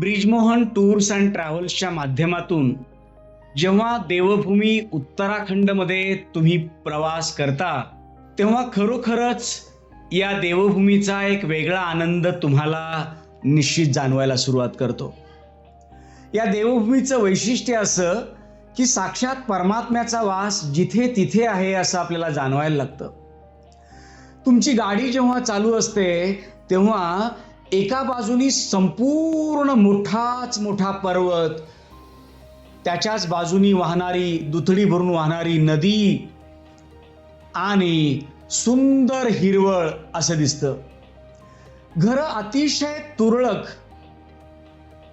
Brijmohan tours and ट्रॅव्हल्सच्या माध्यमातून जेव्हा देवभूमी उत्तराखंडमध्ये तुम्ही प्रवास करता तेव्हा खरोखरच या देवभूमीचा एक वेगळा आनंद तुम्हाला निश्चित जाणवायला सुरुवात करतो. या देवभूमीचं वैशिष्ट्य असं की साक्षात परमात्म्याचा वास जिथे तिथे आहे असं आपल्याला जाणवायला लागतं. तुमची गाडी जेव्हा चालू असते तेव्हा एका बाजूनी संपूर्ण मोठाच मोठा पर्वत त्याच्याच बाजूनी वाहणारी दुथडी भरून वाहणारी नदी आणि सुंदर हिरवळ असं दिसतं. घरं अतिशय तुरळक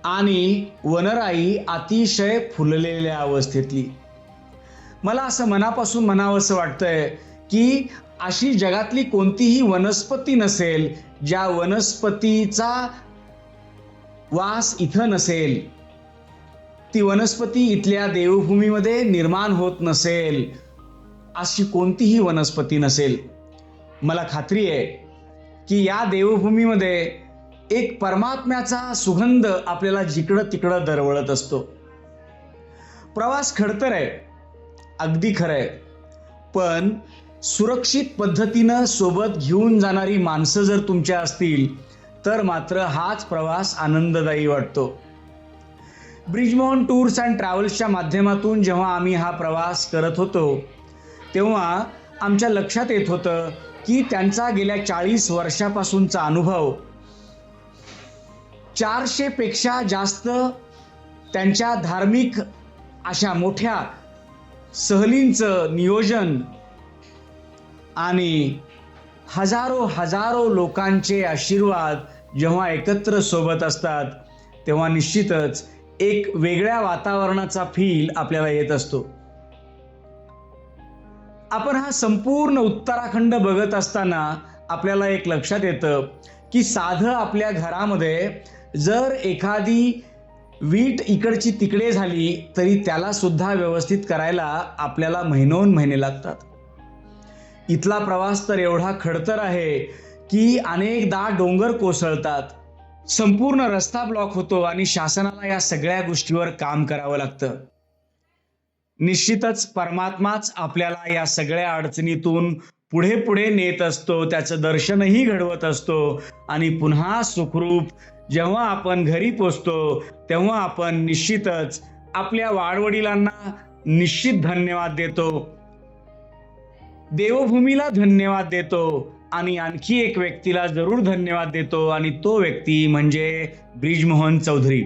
आणि वनराई अतिशय फुललेल्या अवस्थेतली. मला असं मनापासून म्हणावंसं वाटतंय की अशी जगातली कोणतीही वनस्पती नसेल ज्या वनस्पतीचा वास इथं नसेल ती वनस्पती इथल्या देवभूमीमध्ये निर्माण होत नसेल अशी कोणतीही वनस्पती नसेल. मला खात्री आहे की या देवभूमीमध्ये एक परमात्म्याचा सुगंध आपल्याला जिकडं तिकडं दरवळत असतो. प्रवास खडतर आहे अगदी खरं आहे. पण सुरक्षित पद्धतीनं सोबत घेऊन जाणारी माणसं जर तुमच्या असतील तर मात्र हाच प्रवास आनंददायी वाटतो. ब्रिजमोहन टूर्स अँड ट्रॅव्हल्सच्या माध्यमातून जेव्हा आम्ही हा प्रवास करत होतो तेव्हा आमच्या लक्षात येत होतं की त्यांचा गेल्या चाळीस वर्षापासूनचा अनुभव चारशेपेक्षा जास्त त्यांच्या धार्मिक अशा मोठ्या सहलींचं नियोजन आणि हजारो हजारो लोकांचे आशीर्वाद जेव्हा एकत्र सोबत असतात तेव्हा निश्चितच एक वेगळ्या वातावरणाचा फील आपल्याला येत असतो. आपण हा संपूर्ण उत्तराखंड बघत असताना आपल्याला एक लक्षात येतं की साधं आपल्या घरामध्ये जर एखादी वीट इकडची तिकडे झाली तरी त्याला सुद्धा व्यवस्थित करायला आपल्याला महिनोन महिने लागतात. इथला प्रवास तर एवढा खडतर आहे की अनेकदा डोंगर कोसळतात. संपूर्ण रस्ता ब्लॉक होतो आणि शासनाला या सगळ्या गोष्टीवर काम करावं लागतं. निश्चितच परमात्माच आपल्याला या सगळ्या अडचणीतून पुढे पुढे नेत असतो त्याचं दर्शनही घडवत असतो आणि पुन्हा सुखरूप जेव्हा आपण घरी पोचतो तेव्हा आपण निश्चितच आपल्या वाडवडिलांना निश्चित धन्यवाद देतो. देवभूमीला धन्यवाद देतो आणि आणखी एक व्यक्तीला जरूर धन्यवाद देतो आणि तो व्यक्ती म्हणजे ब्रिजमोहन चौधरी.